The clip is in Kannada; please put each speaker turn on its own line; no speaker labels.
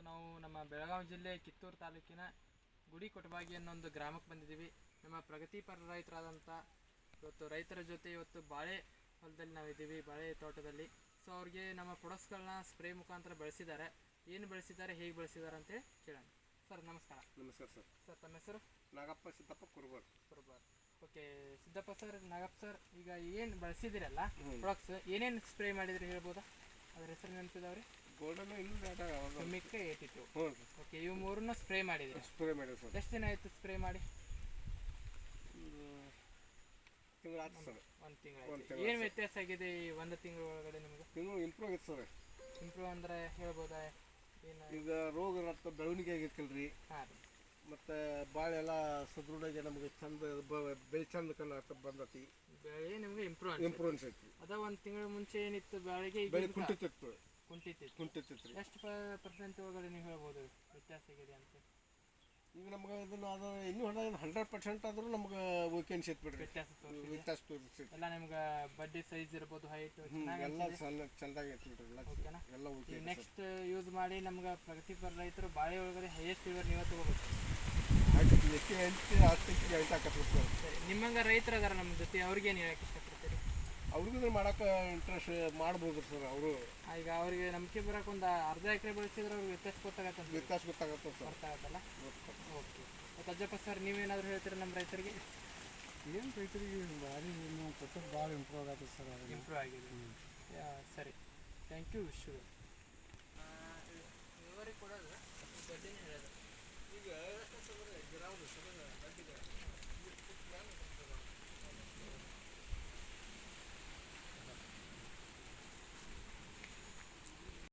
ಇವತ್ತು ನಾವು ನಮ್ಮ ಬೆಳಗಾವಿ ಜಿಲ್ಲೆ ಕಿತ್ತೂರು ತಾಲೂಕಿನ ಗುಡಿ ಕೊಟಬಾಗಿ ಅನ್ನೋ ಒಂದು ಗ್ರಾಮಕ್ಕೆ ಬಂದಿದ್ದೀವಿ. ನಮ್ಮ ಪ್ರಗತಿಪರ ರೈತರಾದಂಥ ಇವತ್ತು ರೈತರ ಜೊತೆ ಇವತ್ತು ಬಾಳೆ ಹೊಲದಲ್ಲಿ ನಾವಿದ್ದೀವಿ ಬಾಳೆ ತೋಟದಲ್ಲಿ. ಸೊ ಅವ್ರಿಗೆ ನಮ್ಮ ಪ್ರೊಡಕ್ಟ್ಸ್ಗಳನ್ನ ಸ್ಪ್ರೇ ಮುಖಾಂತರ ಬಳಸಿದ್ದಾರೆ. ಏನು ಬಳಸಿದ್ದಾರೆ ಹೇಗೆ ಬಳಸಿದ್ದಾರೆ ಅಂತೇಳಿ ಕೇಳೋಣ. ಸರ್ ನಮಸ್ಕಾರ.
ನಮಸ್ಕಾರ ಸರ್.
ಸರ್ ತಮ್ಮ ಹೆಸರು?
Nagappa Siddappa Kurubar.
Kurubar. Okay Siddappa sir Nagappa sir ಈಗ ಏನು ಬಳಸಿದಿರಲ್ಲ ಪ್ರೊಡಕ್ಟ್ಸ್ ಏನೇನು ಸ್ಪ್ರೇ ಮಾಡಿದ್ರಿ ಹೇಳ್ಬೋದಾ? ಅದ್ರ ಹೆಸರು ನೆನಪಿದಾವ್ರಿ?
ಗೋಲ್ಡನ್ ಇಲ್ಲ
ಮಿಕ್ಕ ಏಟಿತ್ತು
ಹ್ಞೂ. ರೀ
ಓಕೆ ಇವು ಮೂರನ್ನ ಸ್ಪ್ರೇ ಮಾಡಿದೆ
ಸ್ಪ್ರೇ ಮಾಡಿ ಸರ್.
ಎಷ್ಟು ದಿನ ಆಯಿತು ಸ್ಪ್ರೇ ಮಾಡಿ?
ತಿಂಗಳು ಆಯ್ತು ಸರ್.
ಒಂದು ತಿಂಗಳು ಏನು ವ್ಯತ್ಯಾಸ ಆಗಿದೆ ಈ ಒಂದು ತಿಂಗಳ ಒಳಗಡೆ ನಿಮಗೆ?
ತಿಂಗಳು ಇಂಪ್ರೂವ್ ಆಗಿತ್ತು ಸರ್.
ಇಂಪ್ರೂವ್ ಅಂದ್ರೆ ಹೇಳ್ಬೋದಾ? ಏನು?
ಈಗ ರೋಗ ರಕ್ತ ಬೆಳವಣಿಗೆ ಆಗಿತ್ತಲ್ರಿ.
ಹಾಂ ರೀ.
ಮತ್ತು ಎಲ್ಲ ಸದೃಢಾಗಿ ನಮಗೆ ಚಂದ ಬೆಳೆ ಚಂದ ಕನ್ನ ಬಂದತಿ.
ಬೆಳೆ ನಿಮಗೆ ಇಂಪ್ರೂವ್
ಇಂಪ್ರೂವ್ ಅನ್ಸೈತಿ
ಅದ ಒಂದ್ ತಿಂಗಳ ಮುಂಚೆ ಏನಿತ್ತು ಬೆಳೆಗೆ ಕುಂಟಿತ್ತು
ಬೆಳೆ ಕುಂಟಿತಿತ್ತು
ಕುಂಠಿತಿತ್ತು
ಕುಂಟಿತಿತ್ತು ರೀ.
ಎಷ್ಟು ಪರ್ಸೆಂಟ್ ಒಳಗಡೆ ನೀವು ಹೇಳ್ಬೋದು? ವ್ಯತ್ಯಾಸ ಇದೆ ಅಂತ.
ಈಗ ನಮ್ಗೆ ಇದನ್ನ ಅದು ಇನ್ನೂ ಹಣ ಹಂಡ್ರೆಡ್ ಪರ್ಸೆಂಟ್ ಆದರೂ ನಮ್ಗೆ ಓಕೆ ಅನ್ಸೈತೆ ಬಿಡ್ರಿ.
ವ್ಯತ್ಯಾಸ ತೋರಿಸಿ
ವ್ಯತ್ಯಾಸ ತೋರಿಸೈತಿ
ಎಲ್ಲ ನಿಮ್ಗೆ ಬಡ್ಡಿ ಸೈಜ್ ಇರ್ಬೋದು ಹೈಟ್
ಎಲ್ಲ ಚಂದ ಚಂದಾಗಿ ಬಿಡ್ರಿ ಎಲ್ಲ
ಓಕೆನಾ
ಎಲ್ಲ ಓಕೆ
ನೆಕ್ಸ್ಟ್ ಯೂಸ್ ಮಾಡಿ ನಮ್ಗೆ ಪ್ರಗತಿಪರ ರೈತರು ಬಾಳೆ ಒಳಗಡೆ ಹೈಯೆಸ್ಟ್ ಇವರು ನೀವೇ ತೊಗೋಬೇಕು.
ಎಂಟು ಹಾಕತ್ತೆ ಸರ್
ಸರಿ ನಿಮ್ಮಂಗ ರೈತರು ಅದಾರ ನಮ್ಮ ಜೊತೆ ಅವ್ರಿಗೆ ಏನು ಹೇಳಕ್ಕೆ ಇಷ್ಟಪಡ್ತೀರಿ?
ಅವ್ರಿಗೂ ಮಾಡೋಕೆ ಮಾಡಕ್ಕೆ ಇಂಟ್ರೆಸ್ಟ್ ಮಾಡ್ಬೋದು ಸರ್ ಅವರು.
ಈಗ ಅವರಿಗೆ ನಂಬಿಕೆ ಬರಕ್ಕೆ ಒಂದು ಅರ್ಧ ಎಕರೆ ಬೆಳೆಸಿದ್ರೆ ಅವ್ರಿಗೆ ವ್ಯತ್ಯಾಸ ಗೊತ್ತಾಗತ್ತೆ ಅಂತ
ವ್ಯತ್ಯಾಸ ಗೊತ್ತಾಗತ್ತೆ ಸರ್
ಗೊತ್ತಾಗತ್ತಲ್ಲ ಓಕೆ. ಮತ್ತು ಅಜ್ಜಪ್ಪ ಸರ್ ನೀವೇನಾದರೂ ಹೇಳ್ತೀರಾ ನಮ್ಮ ರೈತರಿಗೆ?
ಏನು ರೈತರಿಗೆ ಭಾರಿ ಇನ್ನೂ ಕೊಟ್ಟದ್ದು ಭಾಳ ಇಂಪ್ರೂವ್ ಆಗತ್ತೆ ಸರ್
ಇಂಪ್ರೂವ್ ಆಗಿದೆ. ಯಾ, ಸರಿ. Thank you wish